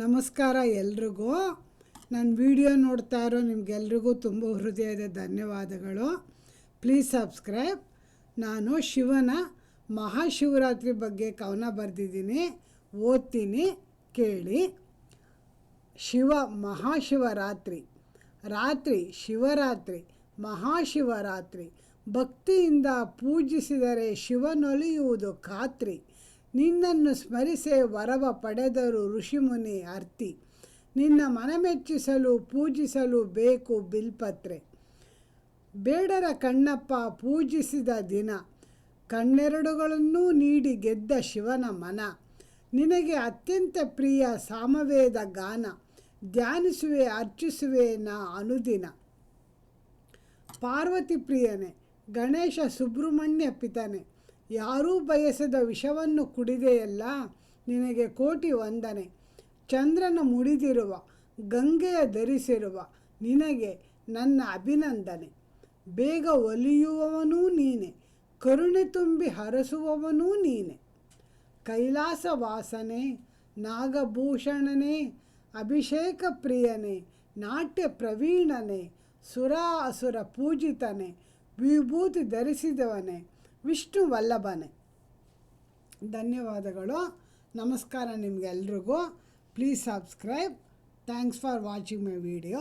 ನಮಸ್ಕಾರ ಎಲ್ರಿಗೂ. ನನ್ನ ವಿಡಿಯೋ ನೋಡ್ತಾ ಇರೋ ನಿಮಗೆಲ್ರಿಗೂ ತುಂಬ ಹೃದಯದ ಧನ್ಯವಾದಗಳು. Please subscribe. ನಾನು ಶಿವನ ಮಹಾಶಿವರಾತ್ರಿ ಬಗ್ಗೆ ಕವನ ಬರೆದಿದ್ದೀನಿ, ಓದ್ತೀನಿ, ಕೇಳಿ. ಶಿವ ಮಹಾಶಿವರಾತ್ರಿ. ರಾತ್ರಿ, ಶಿವರಾತ್ರಿ, ಮಹಾಶಿವರಾತ್ರಿ. ಭಕ್ತಿಯಿಂದ ಪೂಜಿಸಿದರೆ ಶಿವನೊಲಿಯುವುದು ಖಾತ್ರಿ. ನಿನ್ನನ್ನು ಸ್ಮರಿಸೆ ವರವ ಪಡೆದರು ಋಷಿಮುನಿ ಅರ್ತಿ. ನಿನ್ನ ಮನಮೆಚ್ಚಿಸಲು ಪೂಜಿಸಲು ಬೇಕು ಬಿಲ್ಪತ್ರೆ. ಬೇಡರ ಕಣ್ಣಪ್ಪ ಪೂಜಿಸಿದ ದಿನ. ಕಣ್ಣೆರಡುಗಳನ್ನೂ ನೀಡಿ ಗೆದ್ದ ಶಿವನ ಮನ. ನಿನಗೆ ಅತ್ಯಂತ ಪ್ರಿಯ ಸಾಮವೇದ ಗಾನ. ಧ್ಯಾನಿಸುವೆ, ಅರ್ಚಿಸುವೆ ನಾ ಅನುದಿನ. ಪಾರ್ವತಿ ಪ್ರಿಯನೇ, ಗಣೇಶ ಸುಬ್ರಹ್ಮಣ್ಯ ಪಿತನೆ ಯಾರೂ ಬಯಸದ ವಿಷವನ್ನು ಕುಡಿದೆಯಲ್ಲ ನಿನಗೆ ಕೋಟಿ ವಂದನೆ. ಚಂದ್ರನ ಮುಡಿದಿರುವ, ಗಂಗೆಯ ಧರಿಸಿರುವ ನಿನಗೆ ನನ್ನ ಅಭಿನಂದನೆ. ಬೇಗ ಒಲಿಯುವವನೂ ನೀನೆ, ಕರುಣೆ ತುಂಬಿ ಹರಸುವವನೂ ನೀನೆ. ಕೈಲಾಸ ವಾಸನೆ, ನಾಗಭೂಷಣನೇ, ಅಭಿಷೇಕ ಪ್ರಿಯನೇ, ನಾಟ್ಯ ಪ್ರವೀಣನೇ ಸುರ ಅಸುರ ಪೂಜಿತನೆ, ವಿಭೂತಿ ಧರಿಸಿದವನೇ. ವಿಷ್ಣು ವಲ್ಲಭನೆ. ಧನ್ಯವಾದಗಳು. ನಮಸ್ಕಾರ ನಿಮಗೆಲ್ರಿಗೂ. Please subscribe thanks for watching my video